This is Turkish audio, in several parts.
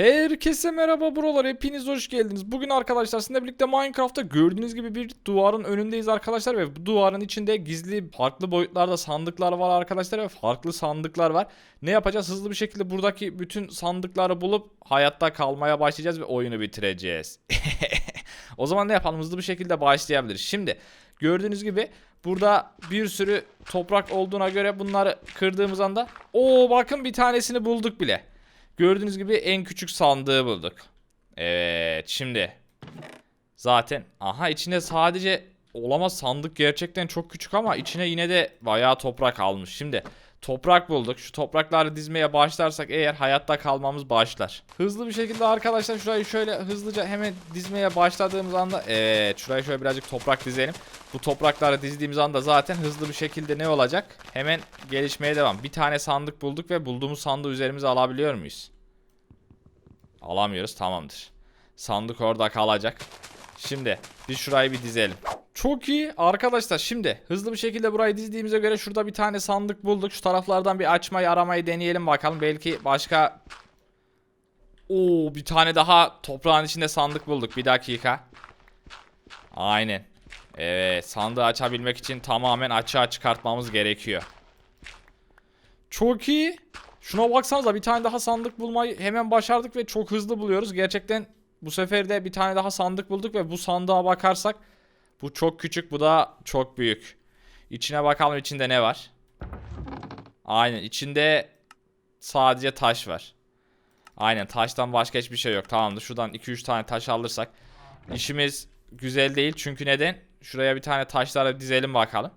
Herkese merhaba buralar hepiniz hoş geldiniz. Bugün arkadaşlar sizinle birlikte Minecraft'ta gördüğünüz gibi bir duvarın önündeyiz arkadaşlar ve bu duvarın içinde gizli farklı boyutlarda sandıklar var arkadaşlar ve farklı sandıklar var. Ne yapacağız? Hızlı bir şekilde buradaki bütün sandıkları bulup hayatta kalmaya başlayacağız ve oyunu bitireceğiz. o zaman ne yapalım? Hızlı bir şekilde başlayabiliriz. Şimdi gördüğünüz gibi burada bir sürü toprak olduğuna göre bunları kırdığımız anda o bakın bir tanesini bulduk bile. Gördüğünüz gibi en küçük sandığı bulduk. Evet şimdi. Zaten aha içinde sadece olamaz sandık gerçekten çok küçük ama içine yine de bayağı toprak almış. Şimdi toprak bulduk. Şu toprakları dizmeye başlarsak eğer hayatta kalmamız başlar. Hızlı bir şekilde arkadaşlar şurayı şöyle hızlıca hemen dizmeye başladığımız anda evet şuraya şöyle birazcık toprak dizelim. Bu toprakları dizdiğimiz anda zaten hızlı bir şekilde ne olacak? Hemen gelişmeye devam. Bir tane sandık bulduk ve bulduğumuz sandığı üzerimize alabiliyor muyuz? Alamıyoruz tamamdır. Sandık orada kalacak. Şimdi biz şurayı bir dizelim. Çok iyi arkadaşlar şimdi hızlı bir şekilde burayı dizdiğimize göre şurada bir tane sandık bulduk. Şu taraflardan bir açmayı aramayı deneyelim bakalım. Belki başka... Oo bir tane daha toprağın içinde sandık bulduk. Bir dakika. Aynen. Evet sandığı açabilmek için tamamen açığa çıkartmamız gerekiyor. Çok iyi. Şuna baksanıza bir tane daha sandık bulmayı hemen başardık ve çok hızlı buluyoruz. Gerçekten bu sefer de bir tane daha sandık bulduk ve bu sandığa bakarsak bu çok küçük bu da çok büyük. İçine bakalım içinde ne var. Aynen içinde sadece taş var. Aynen taştan başka hiçbir şey yok. Tamamdır şuradan 2-3 tane taş alırsak işimiz güzel değil. Çünkü neden? Şuraya bir tane taşları dizelim bakalım.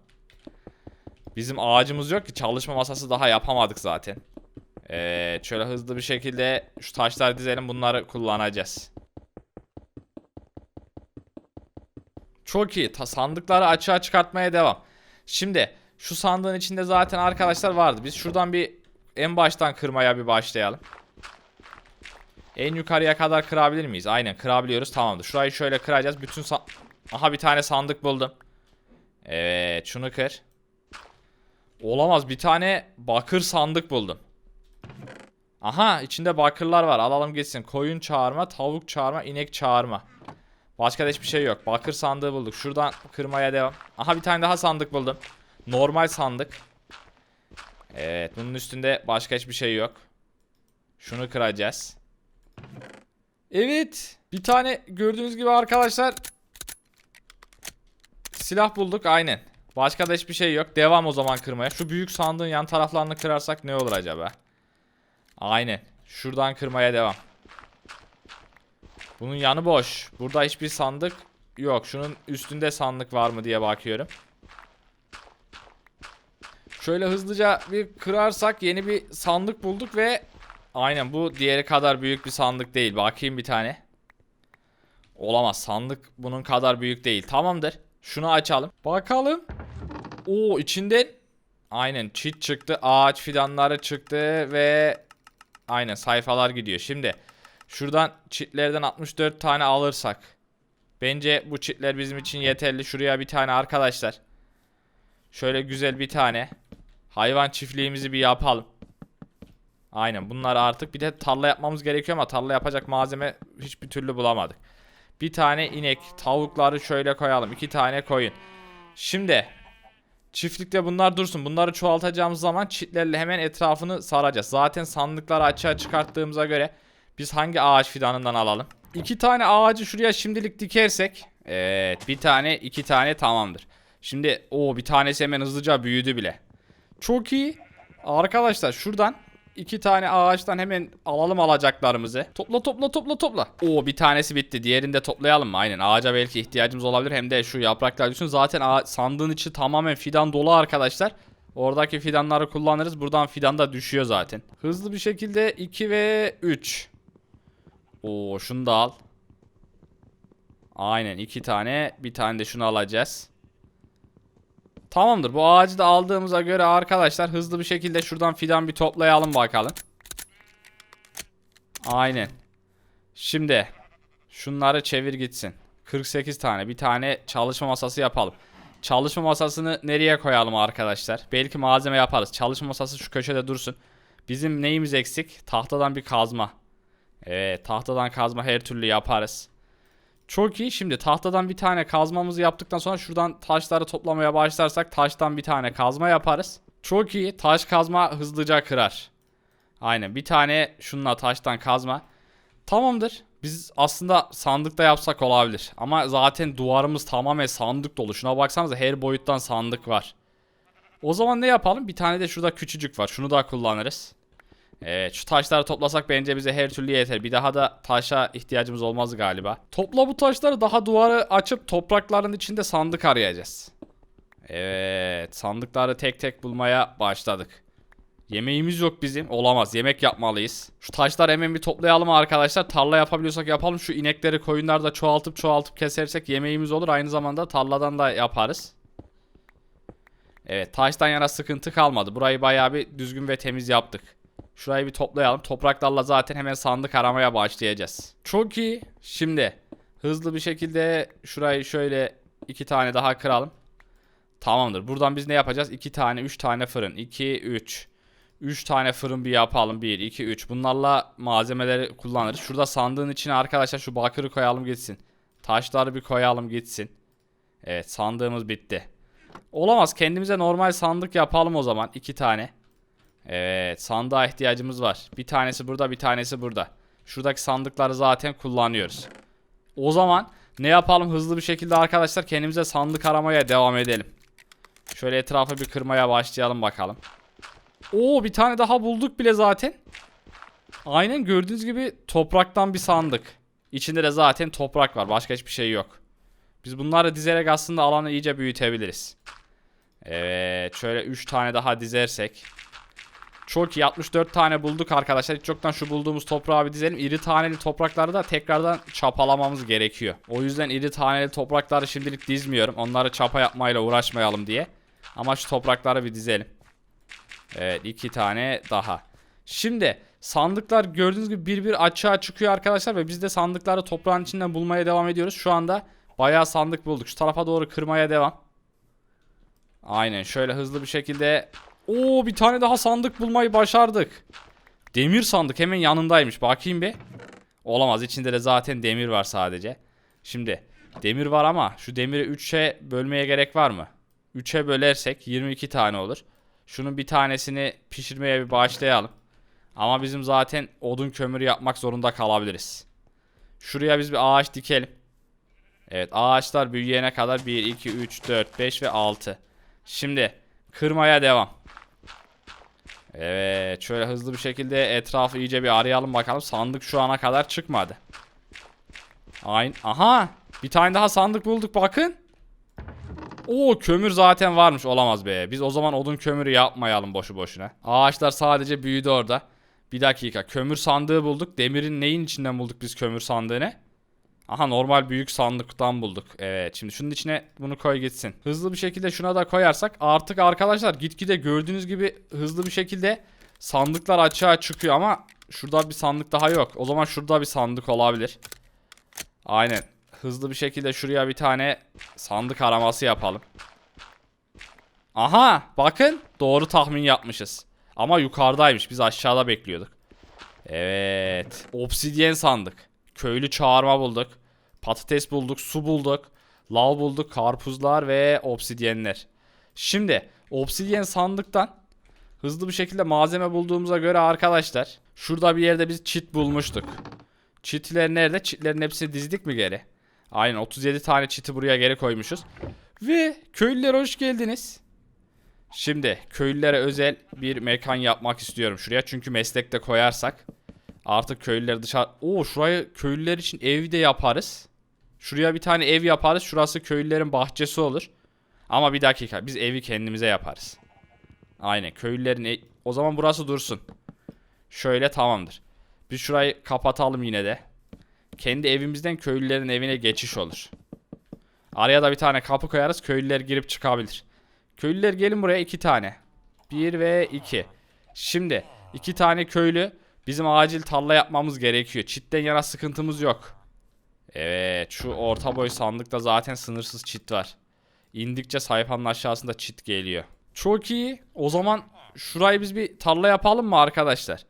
Bizim ağacımız yok ki çalışma masası daha yapamadık zaten. Evet şöyle hızlı bir şekilde şu taşları dizelim bunları kullanacağız. Çok iyi. Ta sandıkları açığa çıkartmaya devam. Şimdi şu sandığın içinde zaten arkadaşlar vardı. Biz şuradan bir en baştan kırmaya bir başlayalım. En yukarıya kadar kırabilir miyiz? Aynen kırabiliyoruz. Tamamdır. Şurayı şöyle kıracağız. Bütün Aha bir tane sandık buldum. Evet şunu kır. Olamaz bir tane bakır sandık buldum. Aha içinde bakırlar var. Alalım gitsin. Koyun çağırma, tavuk çağırma, inek çağırma. Başka da hiçbir şey yok. Bakır sandığı bulduk. Şuradan kırmaya devam. Aha bir tane daha sandık buldum. Normal sandık. Evet bunun üstünde başka hiçbir şey yok. Şunu kıracağız. Evet. Bir tane gördüğünüz gibi arkadaşlar silah bulduk aynen. Başka da hiçbir şey yok. Devam o zaman kırmaya. Şu büyük sandığın yan taraflarını kırarsak ne olur acaba? Aynen. Şuradan kırmaya devam. Bunun yanı boş. Burada hiçbir sandık yok. Şunun üstünde sandık var mı diye bakıyorum. Şöyle hızlıca bir kırarsak yeni bir sandık bulduk ve aynen bu diğeri kadar büyük bir sandık değil. Bakayım bir tane. Olamaz. Sandık bunun kadar büyük değil. Tamamdır. Şunu açalım. Bakalım. Oo içinden aynen çit çıktı. Ağaç fidanları çıktı ve aynen sayfalar gidiyor. Şimdi şuradan çitlerden 64 tane alırsak bence bu çitler bizim için yeterli. Şuraya bir tane arkadaşlar. Şöyle güzel bir tane hayvan çiftliğimizi bir yapalım. Aynen bunlar artık bir de tarla yapmamız gerekiyor ama tarla yapacak malzeme hiçbir türlü bulamadık. Bir tane inek, tavukları şöyle koyalım. iki tane koyun. Şimdi çiftlikte bunlar dursun. Bunları çoğaltacağımız zaman çitlerle hemen etrafını saracağız. Zaten sandıkları açığa çıkarttığımıza göre biz hangi ağaç fidanından alalım? İki tane ağacı şuraya şimdilik dikersek. Evet bir tane iki tane tamamdır. Şimdi o bir tanesi hemen hızlıca büyüdü bile. Çok iyi. Arkadaşlar şuradan iki tane ağaçtan hemen alalım alacaklarımızı. Topla topla topla topla. Oo bir tanesi bitti. Diğerini de toplayalım mı? Aynen ağaca belki ihtiyacımız olabilir. Hem de şu yapraklar düşün. Zaten sandığın içi tamamen fidan dolu arkadaşlar. Oradaki fidanları kullanırız. Buradan fidan da düşüyor zaten. Hızlı bir şekilde 2 ve 3. Oo şunu da al. Aynen iki tane. Bir tane de şunu alacağız. Tamamdır. Bu ağacı da aldığımıza göre arkadaşlar hızlı bir şekilde şuradan fidan bir toplayalım bakalım. Aynen. Şimdi şunları çevir gitsin. 48 tane. Bir tane çalışma masası yapalım. Çalışma masasını nereye koyalım arkadaşlar? Belki malzeme yaparız. Çalışma masası şu köşede dursun. Bizim neyimiz eksik? Tahtadan bir kazma. Evet tahtadan kazma her türlü yaparız. Çok iyi. Şimdi tahtadan bir tane kazmamızı yaptıktan sonra şuradan taşları toplamaya başlarsak taştan bir tane kazma yaparız. Çok iyi. Taş kazma hızlıca kırar. Aynen. Bir tane şununla taştan kazma. Tamamdır. Biz aslında sandıkta yapsak olabilir. Ama zaten duvarımız tamamen sandık dolu. Şuna baksanıza her boyuttan sandık var. O zaman ne yapalım? Bir tane de şurada küçücük var. Şunu da kullanırız. Evet şu taşları toplasak bence bize her türlü yeter. Bir daha da taşa ihtiyacımız olmaz galiba. Topla bu taşları daha duvarı açıp toprakların içinde sandık arayacağız. Evet sandıkları tek tek bulmaya başladık. Yemeğimiz yok bizim. Olamaz. Yemek yapmalıyız. Şu taşları hemen bir toplayalım arkadaşlar. Tarla yapabiliyorsak yapalım. Şu inekleri koyunları da çoğaltıp çoğaltıp kesersek yemeğimiz olur. Aynı zamanda tarladan da yaparız. Evet taştan yana sıkıntı kalmadı. Burayı bayağı bir düzgün ve temiz yaptık. Şurayı bir toplayalım. Topraklarla zaten hemen sandık aramaya başlayacağız. Çok iyi. Şimdi hızlı bir şekilde şurayı şöyle iki tane daha kıralım. Tamamdır. Buradan biz ne yapacağız? 2 tane, 3 tane fırın. 2, 3. 3 tane fırın bir yapalım. 1, 2, 3. Bunlarla malzemeleri kullanırız. Şurada sandığın içine arkadaşlar şu bakırı koyalım gitsin. Taşları bir koyalım gitsin. Evet sandığımız bitti. Olamaz. Kendimize normal sandık yapalım o zaman. 2 tane. Evet sandığa ihtiyacımız var. Bir tanesi burada bir tanesi burada. Şuradaki sandıkları zaten kullanıyoruz. O zaman ne yapalım hızlı bir şekilde arkadaşlar kendimize sandık aramaya devam edelim. Şöyle etrafı bir kırmaya başlayalım bakalım. Oo bir tane daha bulduk bile zaten. Aynen gördüğünüz gibi topraktan bir sandık. İçinde de zaten toprak var. Başka hiçbir şey yok. Biz bunları dizerek aslında alanı iyice büyütebiliriz. Evet şöyle 3 tane daha dizersek. Çok iyi 64 tane bulduk arkadaşlar. Hiç yoktan şu bulduğumuz toprağı bir dizelim. İri taneli toprakları da tekrardan çapalamamız gerekiyor. O yüzden iri taneli toprakları şimdilik dizmiyorum. Onları çapa yapmayla uğraşmayalım diye. Ama şu toprakları bir dizelim. Evet iki tane daha. Şimdi sandıklar gördüğünüz gibi bir bir açığa çıkıyor arkadaşlar. Ve biz de sandıkları toprağın içinden bulmaya devam ediyoruz. Şu anda bayağı sandık bulduk. Şu tarafa doğru kırmaya devam. Aynen şöyle hızlı bir şekilde Oo bir tane daha sandık bulmayı başardık. Demir sandık hemen yanındaymış. Bakayım bir. Olamaz içinde de zaten demir var sadece. Şimdi demir var ama şu demiri 3'e bölmeye gerek var mı? 3'e bölersek 22 tane olur. Şunun bir tanesini pişirmeye bir başlayalım. Ama bizim zaten odun kömürü yapmak zorunda kalabiliriz. Şuraya biz bir ağaç dikelim. Evet ağaçlar büyüyene kadar 1, 2, 3, 4, 5 ve 6. Şimdi kırmaya devam. Evet şöyle hızlı bir şekilde etrafı iyice bir arayalım bakalım. Sandık şu ana kadar çıkmadı. Aynen. Aha bir tane daha sandık bulduk bakın. Oo kömür zaten varmış olamaz be. Biz o zaman odun kömürü yapmayalım boşu boşuna. Ağaçlar sadece büyüdü orada. Bir dakika kömür sandığı bulduk. Demirin neyin içinden bulduk biz kömür sandığını? Aha normal büyük sandıktan bulduk. Evet şimdi şunun içine bunu koy gitsin. Hızlı bir şekilde şuna da koyarsak artık arkadaşlar gitgide gördüğünüz gibi hızlı bir şekilde sandıklar açığa çıkıyor ama şurada bir sandık daha yok. O zaman şurada bir sandık olabilir. Aynen. Hızlı bir şekilde şuraya bir tane sandık araması yapalım. Aha bakın doğru tahmin yapmışız. Ama yukarıdaymış biz aşağıda bekliyorduk. Evet. Obsidyen sandık. Köylü çağırma bulduk. Patates bulduk, su bulduk. Lav bulduk, karpuzlar ve obsidyenler. Şimdi obsidyen sandıktan hızlı bir şekilde malzeme bulduğumuza göre arkadaşlar şurada bir yerde biz çit bulmuştuk. Çitler nerede? Çitlerin hepsini dizdik mi geri? Aynen 37 tane çiti buraya geri koymuşuz. Ve köylüler hoş geldiniz. Şimdi köylülere özel bir mekan yapmak istiyorum şuraya. Çünkü meslekte koyarsak artık köylüler dışarı... Oo şurayı köylüler için ev de yaparız. Şuraya bir tane ev yaparız. Şurası köylülerin bahçesi olur. Ama bir dakika biz evi kendimize yaparız. Aynen köylülerin... e- O zaman burası dursun. Şöyle tamamdır. Biz şurayı kapatalım yine de. Kendi evimizden köylülerin evine geçiş olur. Araya da bir tane kapı koyarız. Köylüler girip çıkabilir. Köylüler gelin buraya iki tane. Bir ve iki. Şimdi iki tane köylü bizim acil tarla yapmamız gerekiyor. Çitten yana sıkıntımız yok. Evet şu orta boy sandıkta zaten sınırsız çit var. İndikçe sayfanın aşağısında çit geliyor. Çok iyi. O zaman şurayı biz bir tarla yapalım mı arkadaşlar?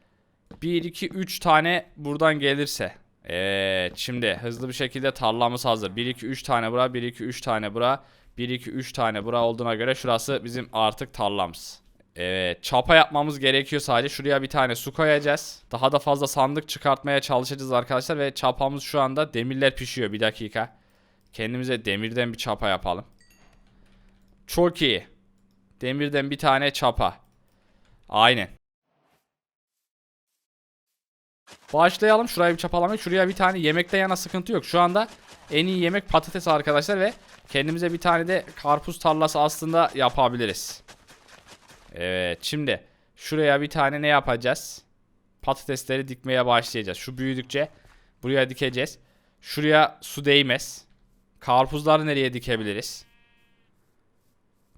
1 2 3 tane buradan gelirse. Evet şimdi hızlı bir şekilde tarlamız hazır. 1 2 3 tane bura 1 2 3 tane bura 1 2 3 tane bura olduğuna göre şurası bizim artık tarlamız. Evet çapa yapmamız gerekiyor sadece. Şuraya bir tane su koyacağız. Daha da fazla sandık çıkartmaya çalışacağız arkadaşlar. Ve çapamız şu anda demirler pişiyor. Bir dakika. Kendimize demirden bir çapa yapalım. Çok iyi. Demirden bir tane çapa. Aynen. Başlayalım. Şurayı bir çapalamaya. Şuraya bir tane yemekte yana sıkıntı yok. Şu anda en iyi yemek patates arkadaşlar ve kendimize bir tane de karpuz tarlası aslında yapabiliriz. Evet şimdi şuraya bir tane ne yapacağız? Patatesleri dikmeye başlayacağız. Şu büyüdükçe buraya dikeceğiz. Şuraya su değmez. Karpuzları nereye dikebiliriz?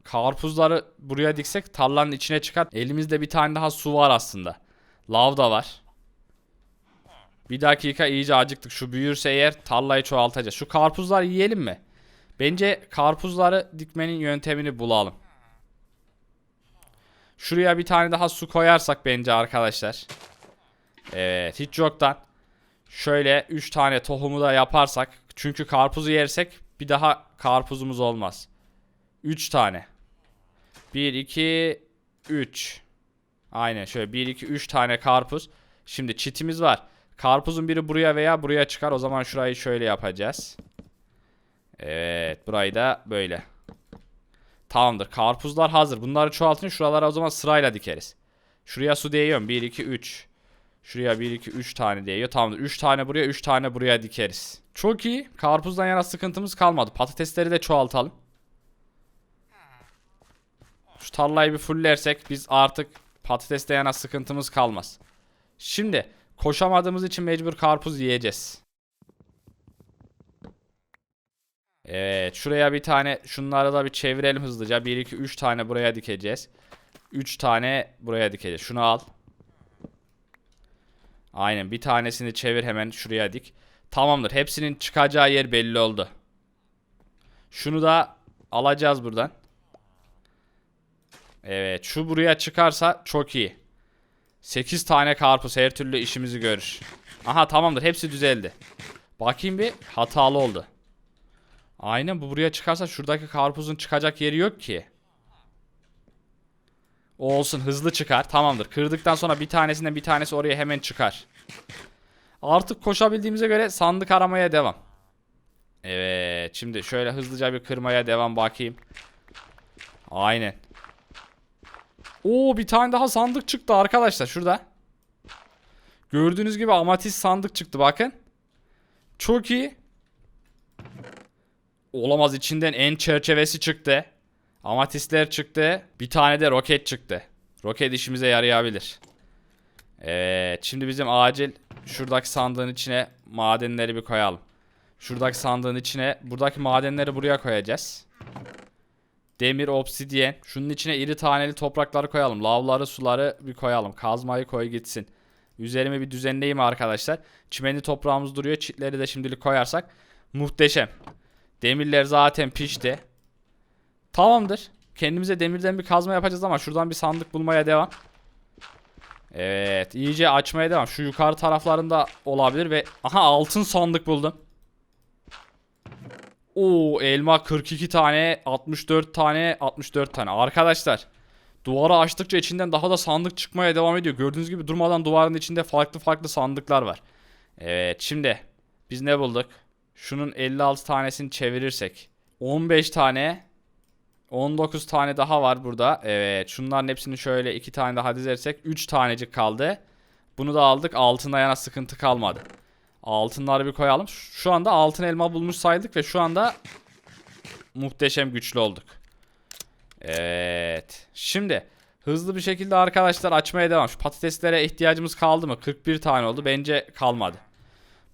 Karpuzları buraya diksek tarlanın içine çıkar. Elimizde bir tane daha su var aslında. Lav da var. Bir dakika iyice acıktık. Şu büyürse eğer tarlayı çoğaltacağız. Şu karpuzları yiyelim mi? Bence karpuzları dikmenin yöntemini bulalım. Şuraya bir tane daha su koyarsak bence arkadaşlar. Evet hiç yoktan. Şöyle 3 tane tohumu da yaparsak. Çünkü karpuzu yersek bir daha karpuzumuz olmaz. 3 tane. 1, 2, 3. Aynen şöyle 1, 2, 3 tane karpuz. Şimdi çitimiz var. Karpuzun biri buraya veya buraya çıkar. O zaman şurayı şöyle yapacağız. Evet burayı da böyle. Tamamdır. Karpuzlar hazır. Bunları çoğaltın. Şuralara o zaman sırayla dikeriz. Şuraya su değiyorum. 1, 2, 3. Şuraya 1, 2, 3 tane değiyor. Tamamdır. 3 tane buraya 3 tane buraya dikeriz. Çok iyi. Karpuzdan yana sıkıntımız kalmadı. Patatesleri de çoğaltalım. Şu tarlayı bir fullersek biz artık patateste yana sıkıntımız kalmaz. Şimdi koşamadığımız için mecbur karpuz yiyeceğiz. Evet şuraya bir tane şunları da bir çevirelim hızlıca. 1 2 3 tane buraya dikeceğiz. 3 tane buraya dikeceğiz. Şunu al. Aynen bir tanesini çevir hemen şuraya dik. Tamamdır. Hepsinin çıkacağı yer belli oldu. Şunu da alacağız buradan. Evet şu buraya çıkarsa çok iyi. 8 tane karpuz her türlü işimizi görür. Aha tamamdır hepsi düzeldi. Bakayım bir hatalı oldu. Aynen bu buraya çıkarsa şuradaki karpuzun çıkacak yeri yok ki. O olsun hızlı çıkar. Tamamdır. Kırdıktan sonra bir tanesinden bir tanesi oraya hemen çıkar. Artık koşabildiğimize göre sandık aramaya devam. Evet. Şimdi şöyle hızlıca bir kırmaya devam bakayım. Aynen. Oo bir tane daha sandık çıktı arkadaşlar şurada. Gördüğünüz gibi amatist sandık çıktı bakın. Çok iyi. Olamaz içinden en çerçevesi çıktı. Amatistler çıktı. Bir tane de roket çıktı. Roket işimize yarayabilir. Evet şimdi bizim acil şuradaki sandığın içine madenleri bir koyalım. Şuradaki sandığın içine buradaki madenleri buraya koyacağız. Demir, obsidyen. Şunun içine iri taneli toprakları koyalım. Lavları, suları bir koyalım. Kazmayı koy gitsin. Üzerimi bir düzenleyeyim arkadaşlar. Çimenli toprağımız duruyor. Çitleri de şimdilik koyarsak. Muhteşem. Demirler zaten pişti. Tamamdır. Kendimize demirden bir kazma yapacağız ama şuradan bir sandık bulmaya devam. Evet. iyice açmaya devam. Şu yukarı taraflarında olabilir ve... Aha altın sandık buldum. Oo elma 42 tane 64 tane 64 tane arkadaşlar Duvarı açtıkça içinden daha da sandık çıkmaya devam ediyor Gördüğünüz gibi durmadan duvarın içinde farklı farklı sandıklar var Evet şimdi Biz ne bulduk Şunun 56 tanesini çevirirsek 15 tane 19 tane daha var burada Evet şunların hepsini şöyle 2 tane daha dizersek 3 tanecik kaldı Bunu da aldık altında yana sıkıntı kalmadı Altınları bir koyalım. Şu anda altın elma bulmuş saydık ve şu anda muhteşem güçlü olduk. Evet. Şimdi hızlı bir şekilde arkadaşlar açmaya devam. Şu patateslere ihtiyacımız kaldı mı? 41 tane oldu. Bence kalmadı.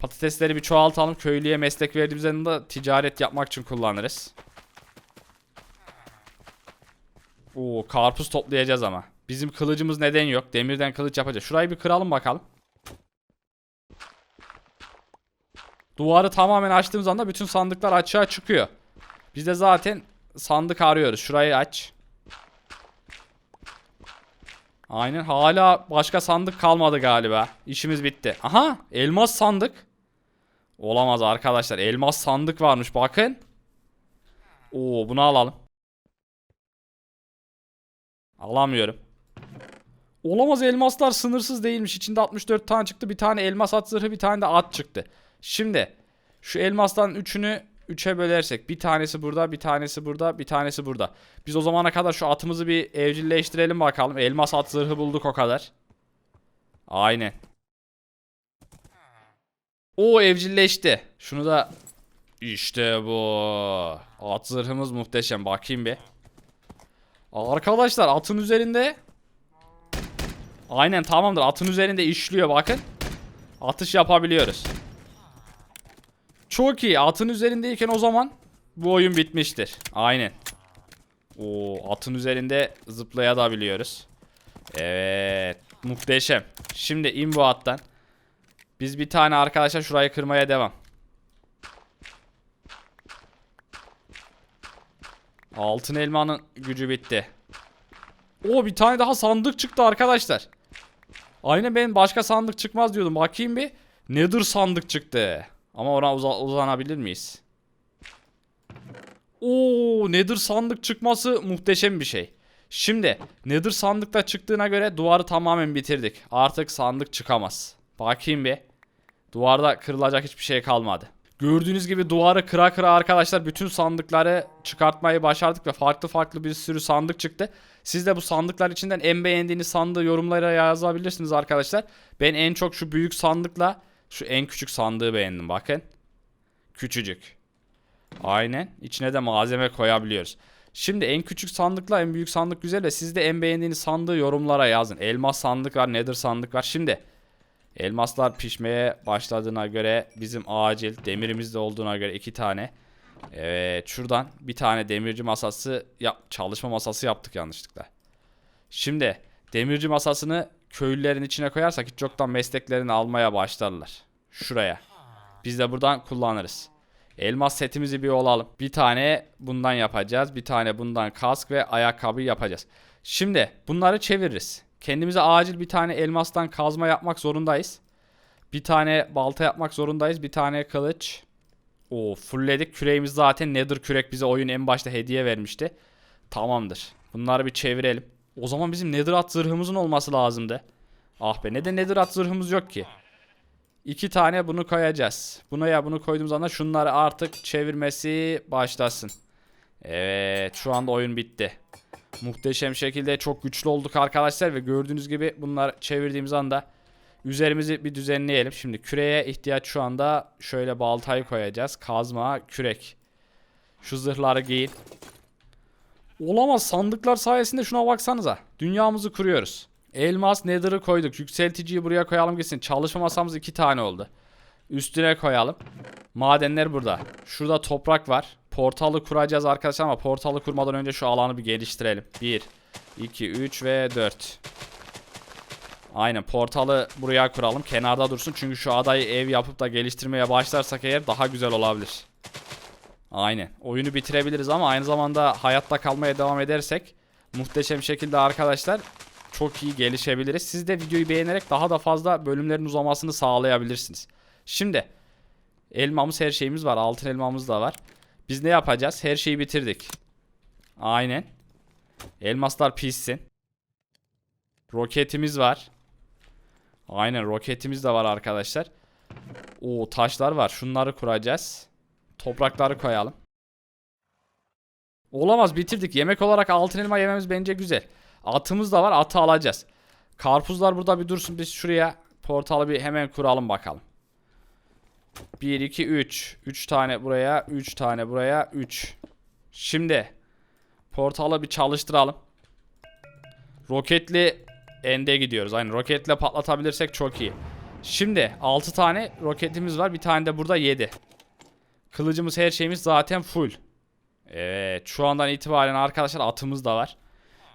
Patatesleri bir çoğaltalım. Köylüye meslek verdiğimizde de ticaret yapmak için kullanırız. Oo karpuz toplayacağız ama. Bizim kılıcımız neden yok? Demirden kılıç yapacağız. Şurayı bir kıralım bakalım. Duvarı tamamen açtığımız anda bütün sandıklar açığa çıkıyor. Biz de zaten sandık arıyoruz. Şurayı aç. Aynen hala başka sandık kalmadı galiba. İşimiz bitti. Aha elmas sandık. Olamaz arkadaşlar. Elmas sandık varmış bakın. Oo bunu alalım. Alamıyorum. Olamaz elmaslar sınırsız değilmiş. İçinde 64 tane çıktı. Bir tane elmas at zırhı bir tane de at çıktı. Şimdi şu elmastan üçünü 3'e bölersek bir tanesi burada bir tanesi burada bir tanesi burada. Biz o zamana kadar şu atımızı bir evcilleştirelim bakalım. Elmas at zırhı bulduk o kadar. Aynen. O evcilleşti. Şunu da işte bu. At zırhımız muhteşem. Bakayım bir. Arkadaşlar atın üzerinde Aynen tamamdır. Atın üzerinde işliyor bakın. Atış yapabiliyoruz. Çok iyi. Atın üzerindeyken o zaman bu oyun bitmiştir. Aynen. O atın üzerinde zıplayabiliyoruz. Evet. Muhteşem. Şimdi in bu attan. Biz bir tane arkadaşlar şurayı kırmaya devam. Altın elmanın gücü bitti. O bir tane daha sandık çıktı arkadaşlar. Aynen ben başka sandık çıkmaz diyordum. Bakayım bir. Nether sandık çıktı. Ama ona uza- uzanabilir miyiz? Oo, Nether sandık çıkması muhteşem bir şey. Şimdi Nether sandıkta çıktığına göre duvarı tamamen bitirdik. Artık sandık çıkamaz. Bakayım bir. Duvarda kırılacak hiçbir şey kalmadı. Gördüğünüz gibi duvarı kıra kıra arkadaşlar bütün sandıkları çıkartmayı başardık ve farklı farklı bir sürü sandık çıktı. Siz de bu sandıklar içinden en beğendiğiniz sandığı yorumlara yazabilirsiniz arkadaşlar. Ben en çok şu büyük sandıkla şu en küçük sandığı beğendim bakın. Küçücük. Aynen. İçine de malzeme koyabiliyoruz. Şimdi en küçük sandıkla en büyük sandık güzel ve siz de en beğendiğiniz sandığı yorumlara yazın. Elmas sandık var, nether sandık var. Şimdi elmaslar pişmeye başladığına göre bizim acil demirimiz de olduğuna göre iki tane. Evet şuradan bir tane demirci masası yap, çalışma masası yaptık yanlışlıkla. Şimdi demirci masasını köylülerin içine koyarsak hiç yoktan mesleklerini almaya başlarlar. Şuraya. Biz de buradan kullanırız. Elmas setimizi bir olalım. Bir tane bundan yapacağız. Bir tane bundan kask ve ayakkabı yapacağız. Şimdi bunları çeviririz. Kendimize acil bir tane elmastan kazma yapmak zorundayız. Bir tane balta yapmak zorundayız. Bir tane kılıç. O fullledik. Küreğimiz zaten Nether kürek bize oyun en başta hediye vermişti. Tamamdır. Bunları bir çevirelim. O zaman bizim Nether at zırhımızın olması lazımdı. Ah be neden Nether at zırhımız yok ki? İki tane bunu koyacağız. Buna ya bunu koyduğumuz anda şunları artık çevirmesi başlasın. Evet şu anda oyun bitti. Muhteşem şekilde çok güçlü olduk arkadaşlar ve gördüğünüz gibi bunları çevirdiğimiz anda üzerimizi bir düzenleyelim. Şimdi küreye ihtiyaç şu anda şöyle baltayı koyacağız. Kazma, kürek. Şu zırhları giyin. Olamaz sandıklar sayesinde şuna baksanıza. Dünyamızı kuruyoruz. Elmas nether'ı koyduk. Yükselticiyi buraya koyalım gitsin. Çalışma masamız iki tane oldu. Üstüne koyalım. Madenler burada. Şurada toprak var. Portalı kuracağız arkadaşlar ama portalı kurmadan önce şu alanı bir geliştirelim. 1, 2, 3 ve 4. Aynen portalı buraya kuralım. Kenarda dursun. Çünkü şu adayı ev yapıp da geliştirmeye başlarsak eğer daha güzel olabilir. Aynen. Oyunu bitirebiliriz ama aynı zamanda hayatta kalmaya devam edersek muhteşem şekilde arkadaşlar çok iyi gelişebiliriz. Siz de videoyu beğenerek daha da fazla bölümlerin uzamasını sağlayabilirsiniz. Şimdi elmamız her şeyimiz var. Altın elmamız da var. Biz ne yapacağız? Her şeyi bitirdik. Aynen. Elmaslar pişsin. Roketimiz var. Aynen roketimiz de var arkadaşlar. O taşlar var. Şunları kuracağız. Toprakları koyalım. Olamaz bitirdik. Yemek olarak altın elma yememiz bence güzel. Atımız da var. Atı alacağız. Karpuzlar burada bir dursun. Biz şuraya portalı bir hemen kuralım bakalım. 1, 2, 3. 3 tane buraya. 3 tane buraya. 3. Şimdi portalı bir çalıştıralım. Roketli ende gidiyoruz. Aynen roketle patlatabilirsek çok iyi. Şimdi 6 tane roketimiz var. Bir tane de burada 7. Kılıcımız her şeyimiz zaten full. Evet şu andan itibaren arkadaşlar atımız da var.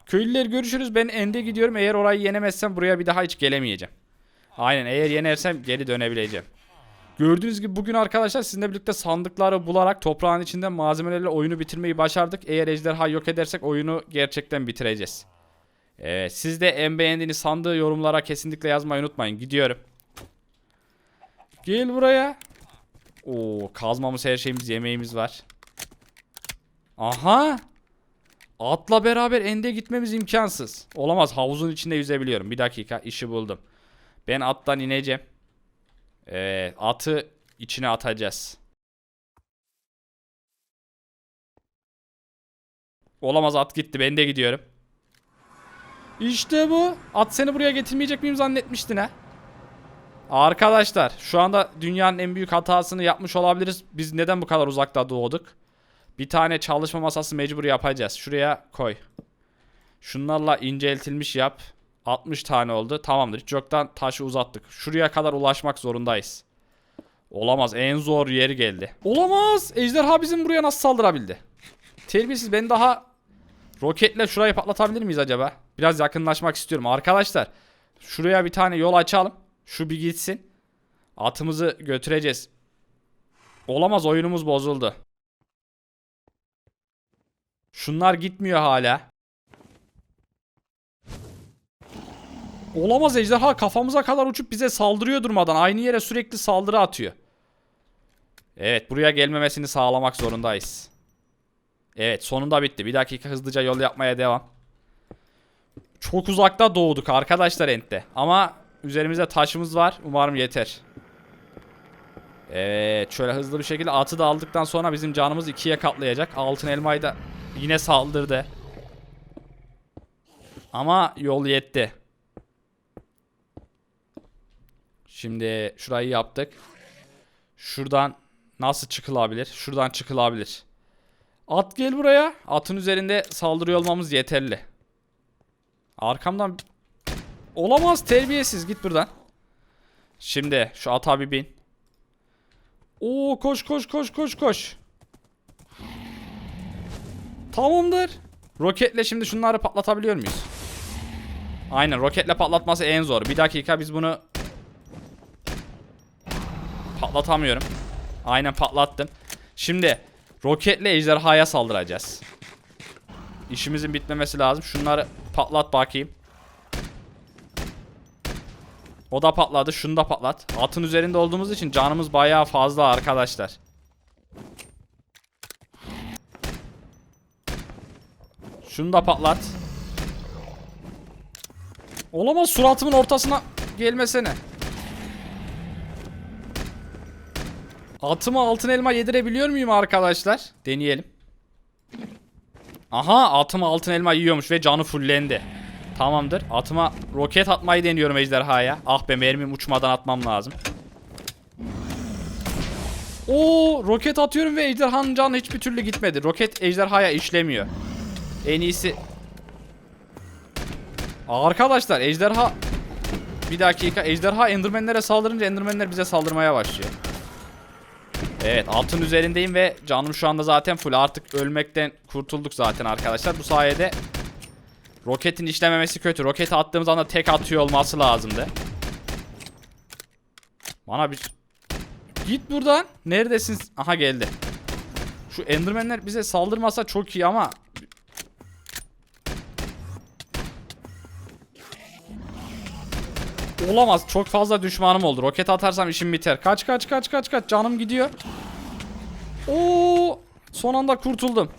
Köylüler görüşürüz. Ben ende gidiyorum. Eğer orayı yenemezsem buraya bir daha hiç gelemeyeceğim. Aynen eğer yenersem geri dönebileceğim. Gördüğünüz gibi bugün arkadaşlar sizinle birlikte sandıkları bularak toprağın içinden malzemelerle oyunu bitirmeyi başardık. Eğer ejderha yok edersek oyunu gerçekten bitireceğiz. Evet siz de en beğendiğiniz sandığı yorumlara kesinlikle yazmayı unutmayın. Gidiyorum. Gel buraya. Oo kazmamız her şeyimiz yemeğimiz var. Aha. Atla beraber ende gitmemiz imkansız. Olamaz havuzun içinde yüzebiliyorum. Bir dakika işi buldum. Ben attan ineceğim. Evet atı içine atacağız. Olamaz at gitti ben de gidiyorum. İşte bu. At seni buraya getirmeyecek miyim zannetmiştin ha? Arkadaşlar şu anda dünyanın en büyük hatasını yapmış olabiliriz. Biz neden bu kadar uzakta doğduk? Bir tane çalışma masası mecbur yapacağız. Şuraya koy. Şunlarla inceltilmiş yap. 60 tane oldu. Tamamdır. Hiç yoktan taşı uzattık. Şuraya kadar ulaşmak zorundayız. Olamaz. En zor yeri geldi. Olamaz. Ejderha bizim buraya nasıl saldırabildi? Terbiyesiz ben daha roketle şurayı patlatabilir miyiz acaba? Biraz yakınlaşmak istiyorum. Arkadaşlar şuraya bir tane yol açalım. Şu bir gitsin. Atımızı götüreceğiz. Olamaz oyunumuz bozuldu. Şunlar gitmiyor hala. Olamaz ejderha kafamıza kadar uçup bize saldırıyor durmadan. Aynı yere sürekli saldırı atıyor. Evet buraya gelmemesini sağlamak zorundayız. Evet sonunda bitti. Bir dakika hızlıca yol yapmaya devam. Çok uzakta doğduk arkadaşlar Ent'te. Ama üzerimizde taşımız var. Umarım yeter. Evet şöyle hızlı bir şekilde atı da aldıktan sonra bizim canımız ikiye katlayacak. Altın elmayı da yine saldırdı. Ama yol yetti. Şimdi şurayı yaptık. Şuradan nasıl çıkılabilir? Şuradan çıkılabilir. At gel buraya. Atın üzerinde saldırıyor olmamız yeterli. Arkamdan olamaz terbiyesiz git buradan. Şimdi şu ata bir bin. Oo koş koş koş koş koş. Tamamdır. Roketle şimdi şunları patlatabiliyor muyuz? Aynen roketle patlatması en zor. Bir dakika biz bunu patlatamıyorum. Aynen patlattım. Şimdi roketle ejderhaya saldıracağız. İşimizin bitmemesi lazım. Şunları patlat bakayım. O da patladı. Şunu da patlat. Atın üzerinde olduğumuz için canımız bayağı fazla arkadaşlar. Şunu da patlat. Olamaz suratımın ortasına gelmesene. Atıma altın elma yedirebiliyor muyum arkadaşlar? Deneyelim. Aha atıma altın elma yiyormuş ve canı fullendi. Tamamdır. Atıma roket atmayı deniyorum ejderhaya. Ah be mermim uçmadan atmam lazım. Oo roket atıyorum ve ejderhanın canı hiçbir türlü gitmedi. Roket ejderhaya işlemiyor. En iyisi Arkadaşlar ejderha Bir dakika ejderha endermenlere saldırınca endermenler bize saldırmaya başlıyor. Evet altın üzerindeyim ve canım şu anda zaten full artık ölmekten kurtulduk zaten arkadaşlar. Bu sayede roketin işlememesi kötü. Roketi attığımız anda tek atıyor olması lazımdı. Bana bir... Git buradan. Neredesin? Aha geldi. Şu endermenler bize saldırmasa çok iyi ama... Olamaz. Çok fazla düşmanım oldu. Roket atarsam işim biter. Kaç kaç kaç kaç kaç. Canım gidiyor. Oo! Son anda kurtuldum.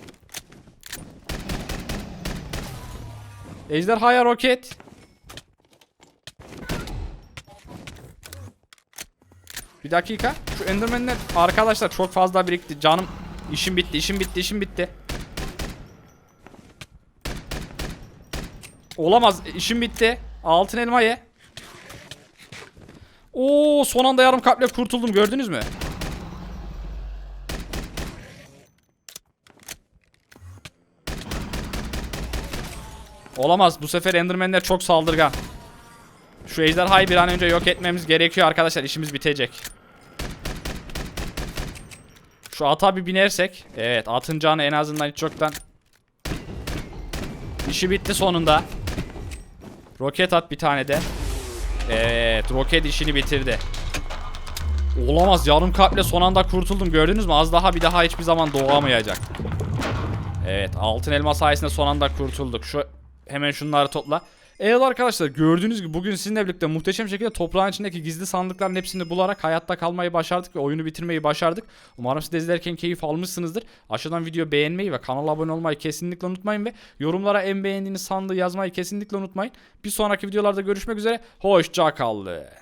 Ejderhaya roket. Bir dakika. Şu endermenler arkadaşlar çok fazla birikti. Canım işim bitti, işim bitti, işim bitti. Olamaz, işim bitti. Altın elma ye. Oo, son anda yarım kalple kurtuldum gördünüz mü? Olamaz. Bu sefer Endermenler çok saldırgan. Şu ejderhayı bir an önce yok etmemiz gerekiyor arkadaşlar. İşimiz bitecek. Şu ata bir binersek. Evet atın canı en azından hiç yoktan. İşi bitti sonunda. Roket at bir tane de. Evet roket işini bitirdi. Olamaz yarım kalple son anda kurtuldum gördünüz mü? Az daha bir daha hiçbir zaman doğamayacak. Evet altın elma sayesinde son anda kurtulduk. Şu Hemen şunları topla. Evet arkadaşlar gördüğünüz gibi bugün sizinle birlikte muhteşem şekilde toprağın içindeki gizli sandıkların hepsini bularak hayatta kalmayı başardık ve oyunu bitirmeyi başardık. Umarım siz de izlerken keyif almışsınızdır. Aşağıdan video beğenmeyi ve kanala abone olmayı kesinlikle unutmayın ve yorumlara en beğendiğiniz sandığı yazmayı kesinlikle unutmayın. Bir sonraki videolarda görüşmek üzere. Hoşça kalın.